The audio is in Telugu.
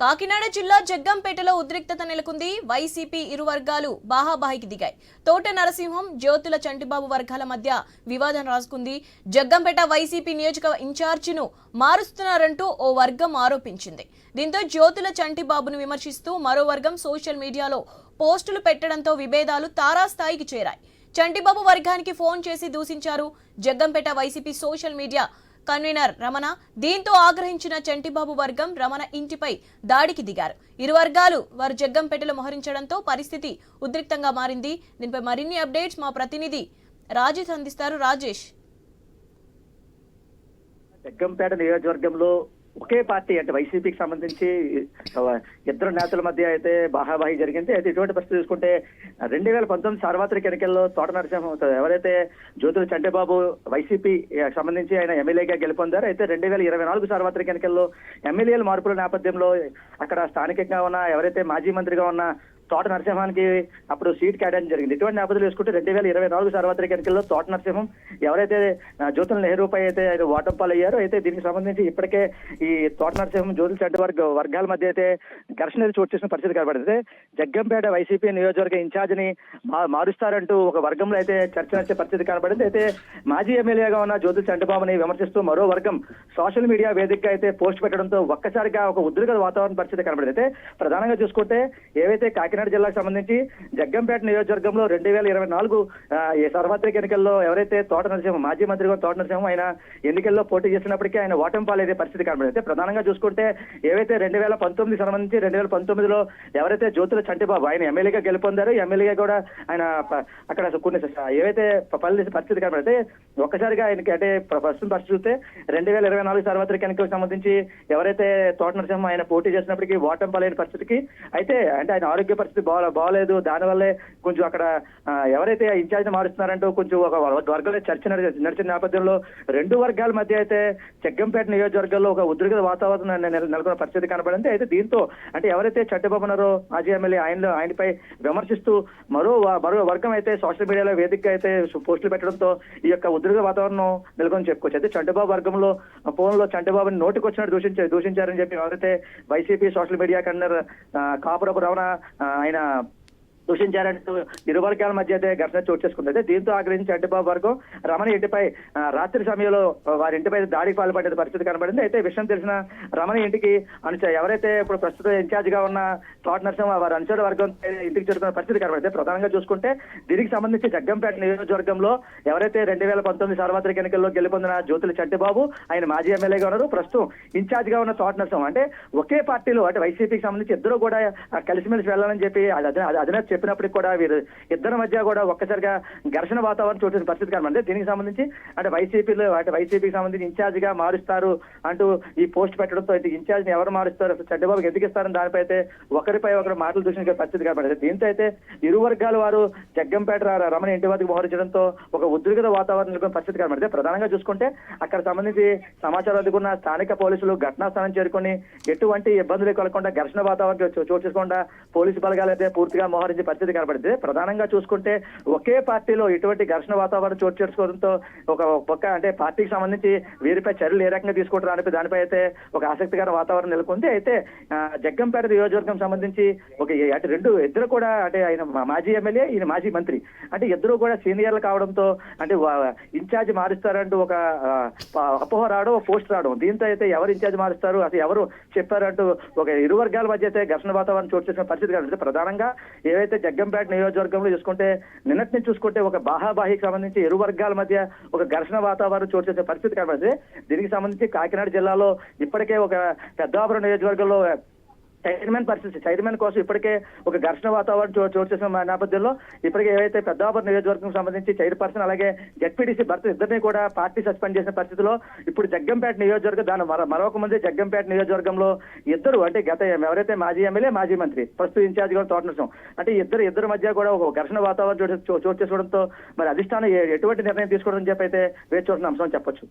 కాకినాడ జిల్లా జగ్గంపేటలో ఉద్రిక్తత నెలకొంది. వైసీపీ ఇరు వర్గాలు బాహాబాహికి దిగాయి. తోట నరసింహం జ్యోతుల చంటిబాబు వర్గాల మధ్య వివాదం రాసుకుంది. జగ్గంపేట వైసీపీ నియోజక ఇన్ఛార్జిను మారుస్తున్నారంటూ ఓ వర్గం ఆరోపించింది. దీంతో జ్యోతుల చంటిబాబును విమర్శిస్తూ మరో వర్గం సోషల్ మీడియాలో పోస్టులు పెట్టడంతో విభేదాలు తారాస్థాయికి చేరాయి. చంటిబాబు వర్గానికి ఫోన్ చేసి దూషించారు. Jaggampeta YCP social media convener Ramana దీంతో ఆగ్రహించిన చంటిబాబు వర్గం రమణ ఇంటిపై దాడికి దిగారు. ఇరు వర్గాలు వారు జగ్గంపేటలో మోహరించడంతో పరిస్థితి ఉద్రిక్తంగా మారింది. దీనిపై మరిన్ని అప్డేట్స్ మా ప్రతినిధి రాజేష్ అందిస్తారు. రాజేష్. జగ్గంపేట నియోజకవర్గంలో ఒకే పార్టీ అంటే వైసీపీకి సంబంధించి ఇద్దరు నేతల మధ్య అయితే బాహాబాహి జరిగింది. అయితే ఇటువంటి పరిస్థితి చూసుకుంటే రెండు వేల పంతొమ్మిది సార్వత్రిక ఎన్నికల్లో తోట నరసింహ ఎవరైతే జ్యోతుల చంటబాబు వైసీపీ సంబంధించి ఆయన ఎమ్మెల్యేగా గెలుపొందారు అయితే రెండు వేల ఇరవై నాలుగు సార్వత్రిక ఎన్నికల్లో ఎమ్మెల్యేల మార్పుల నేపథ్యంలో అక్కడ స్థానికంగా ఉన్న ఎవరైతే మాజీ మంత్రిగా ఉన్న తోట నరసింహానికి అప్పుడు సీట్ కేటాయించడం జరిగింది. ఇటువంటి నేపథ్యంలో వేసుకుంటే రెండు వేల ఇరవై నాలుగు సార్వత్రిక ఎన్నికల్లో తోట నరసింహం ఎవరైతే జ్యోతుల నెహ్రూపై అయితే ఆయన ఓటమి పాలయ్యారో అయితే దీనికి సంబంధించి ఇప్పటికే ఈ తోట నరసింహం జ్యోతుల చెడ్డ వర్గ వర్గాల మధ్య అయితే ఘర్షణ చోటు చేసిన పరిస్థితి కనబడింది. జగ్గంపేట వైసీపీ నియోజకవర్గ ఇన్ఛార్జిని మారుస్తారంటూ ఒక వర్గంలో అయితే చర్చ నచ్చే పరిస్థితి కనబడింది. అయితే మాజీ ఎమ్మెల్యేగా ఉన్న జ్యోతుల చంద్రబాబుని విమర్శిస్తూ మరో వర్గం సోషల్ మీడియా వేదికగా అయితే పోస్ట్ పెట్టడంతో ఒక్కసారిగా ఒక ఉద్రిక్త వాతావరణ పరిస్థితి కనబడింది. అయితే ప్రధానంగా చూసుకుంటే ఏవైతే కాకినాడ జిల్లాకు సంబంధించి జగ్గంపేట నియోజకవర్గంలో రెండు వేల ఇరవై నాలుగు సార్వత్రిక ఎన్నికల్లో ఎవరైతే తోట నరసింహం మాజీ మంత్రిగా తోట నరసింహం ఆయన ఎన్నికల్లో పోటీ చేసినప్పటికీ ఆయన ఓటమి పాలయ్యే పరిస్థితి కనబడింది ప్రధానంగా చూసుకుంటే ఏవైతే రెండు వేల పంతొమ్మిది సంబంధించి రెండు వేల పంతొమ్మిదిలో ఎవరైతే జ్యోతుల చంటిబాబు ఆయన ఎమ్మెల్యేగా గెలుపొందారు ఎమ్మెల్యేగా కూడా ఆయన అక్కడ కొన్ని ఏవైతే పల్లె పరిస్థితి కనబడితే ఒక్కసారిగా ఆయనకి అంటే ప్రస్తుతం పరిస్థితి చూస్తే రెండు వేల ఇరవై నాలుగు సార్వత్రిక ఎన్నికలకు సంబంధించి ఎవరైతే తోట నరసింహం ఆయన పోటీ చేసినప్పటికీ ఓటమి పాలైన పరిస్థితికి అయితే అంటే ఆయన ఆరోగ్య పరిస్థితి బాగా బాగాలేదు దానివల్లే కొంచెం అక్కడ ఎవరైతే ఇన్ఛార్జ్ మారుస్తున్నారంటూ కొంచెం ఒక వర్గంలో చర్చ నడిచిన నేపథ్యంలో రెండు వర్గాల మధ్య అయితే చెగ్గంపేట నియోజకవర్గంలో ఒక ఉద్రిక్త వాతావరణం నెలకొన్న పరిస్థితి కనబడింది. అయితే దీంతో అంటే ఎవరైతే చట్టబాబు ఉన్నారో మాజీ ఎమ్మెల్యే ఆయనలో ఆయనపై విమర్శిస్తూ మరో మరో వర్గం అయితే సోషల్ మీడియాలో వేదిక అయితే పోస్టులు పెట్టడంతో ఈ యొక్క ఉద్రిక్త వాతావరణం నెలకొని చెప్పుకోవచ్చు. అయితే చంటిబాబు వర్గంలో ఫోన్లో నోటికొచ్చినట్టు దూషించారు దూషించారని చెప్పి ఎవరైతే YCP social media convener Kapurapu Ramana ఆయన దూషించారంటూ ఇరు వర్గాల మధ్య అయితే ఘర్షణ చోటు చేసుకుంది అయితే దీంతో ఆగ్రహించి అడ్డబాబు వర్గం రమణ ఇంటిపై రాత్రి సమయంలో వారి ఇంటిపై దాడికి పాల్పడే పరిస్థితి కనబడింది. అయితే విషయం తెలిసిన రమణ ఇంటికి అనుచ ఎవరైతే ఇప్పుడు ప్రస్తుతం ఇన్ఛార్జ్గా ఉన్న తోట నరసింహ వారి అనుచరుడు వర్గం ఇంటికి చేరుకున్న పరిస్థితి కనబడింది. ప్రధానంగా చూసుకుంటే దీనికి సంబంధించి జగ్గంపేట నియోజకవర్గంలో ఎవరైతే రెండు వేల పంతొమ్మిది సార్వత్రిక ఎన్నికల్లో గెలుపొందిన జ్యోతుల చంటిబాబు ఆయన మాజీ ఎమ్మెల్యేగా ఉన్నారు. ప్రస్తుతం ఇన్ఛార్జ్గా ఉన్న తోట నరసింహ. అంటే ఒకే పార్టీలో అంటే వైసీపీకి సంబంధించి ఇద్దరు కూడా కలిసిమెలిసి వెళ్ళాలని చెప్పి అది అధిన- అది అధినేత చెప్పినప్పటికి కూడా వీరు ఇద్దరి మధ్య కూడా ఒక్కసారిగా ఘర్షణ వాతావరణం చోటు పరిస్థితి కనబడింది. దీనికి సంబంధించి అంటే వైసీపీలో అంటే వైసీపీకి సంబంధించి ఇన్ఛార్జిగా మారుస్తారు అంటూ ఈ పోస్ట్ పెట్టడంతో అయితే ని ఎవరు మారుస్తారు? అసలు చంద్రబాబుకి ఎందుకు ఇస్తారని దానిపై అయితే ఒకరిపై ఒకరు మాటలు దూషించే పరిస్థితి కనబడింది. దీంతో అయితే ఇరు వర్గాల వారు జగ్గంపేట రమణ ఇంటి వద్దకు మోహరించడంతో ఒక ఉద్రిక్త వాతావరణం నెలకొన్న పరిస్థితి కనబడింది. ప్రధానంగా చూసుకుంటే అక్కడ సంబంధించి సమాచారం అందుకున్న స్థానిక పోలీసులు ఘటనా స్థానం చేరుకొని ఎటువంటి ఇబ్బందులు కలగకుండా ఘర్షణ వాతావరణం చోటు చేసుకుండా పోలీసు బలగాలు అయితే పూర్తిగా మోహరించి పరిస్థితి కనబడింది. ప్రధానంగా చూసుకుంటే ఒకే పార్టీలో ఇటువంటి ఘర్షణ వాతావరణం చోటు చేసుకోవడంతో ఒక పక్క అంటే పార్టీకి సంబంధించి వీరిపై చర్యలు ఏ రకంగా తీసుకుంటారు దానిపై అయితే ఒక ఆసక్తికర వాతావరణం నెలకొంది. అయితే జగ్గంపేట నియోజకవర్గం సంబంధించి ఒక అంటే రెండు ఇద్దరు కూడా అంటే ఆయన మాజీ ఎమ్మెల్యే ఈయన మాజీ మంత్రి. అంటే ఇద్దరు కూడా సీనియర్లు కావడంతో అంటే ఇన్ఛార్జ్ మారుస్తారంటూ ఒక అపోహ రావడం పోస్ట్ రావడం. దీంతో అయితే ఎవరు ఇన్ఛార్జ్ మారుస్తారు? అసలు ఎవరు చెప్పారంటూ ఒక ఇరు వర్గాల మధ్య అయితే ఘర్షణ వాతావరణం చోటు చేసిన పరిస్థితి కనిపిస్తుంది ప్రధానంగా ఏవైతే జగ్గంపేట నియోజకవర్గంలో చూసుకుంటే నిన్నటి నుంచి చూసుకుంటే ఒక బాహాబాహికి సంబంధించి ఇరు వర్గాల మధ్య ఒక ఘర్షణ వాతావరణం చోటు చేసే పరిస్థితి కనబడింది. దీనికి సంబంధించి కాకినాడ జిల్లాలో ఇప్పటికే ఒక పెద్దాపురం నియోజకవర్గంలో చైర్మన్ పరిస్థితి. చైర్మన్ కోసం ఇప్పటికే ఒక ఘర్షణ వాతావరణం చో- చోటు చేసిన నేపథ్యంలో ఇప్పటికే ఏవైతే పెద్దాపురం నియోజకవర్గం సంబంధించి చైర్పర్సన్ అలాగే జడ్పీటీసీ భర్త ఇద్దరిని కూడా పార్టీ సస్పెండ్ చేసిన పరిస్థితిలో ఇప్పుడు జగ్గంపేట నియోజకవర్గం దాని మరొక మంది జగ్గంపేట నియోజకవర్గంలో ఇద్దరు అంటే గత ఎవరైతే మాజీ ఎమ్మెల్యే మాజీ మంత్రి ప్రస్తుత ఇన్ఛార్జ్ కూడా తోట అంటే ఇద్దరు ఇద్దరి మధ్య కూడా ఒక ఘర్షణ వాతావరణం చోటు చోటు చేసుకోవడంతో మరి అధిష్టానం ఎటువంటి నిర్ణయం తీసుకోవడం చెప్పి అయితే వేచి చూసిన అంశం చెప్పొచ్చు.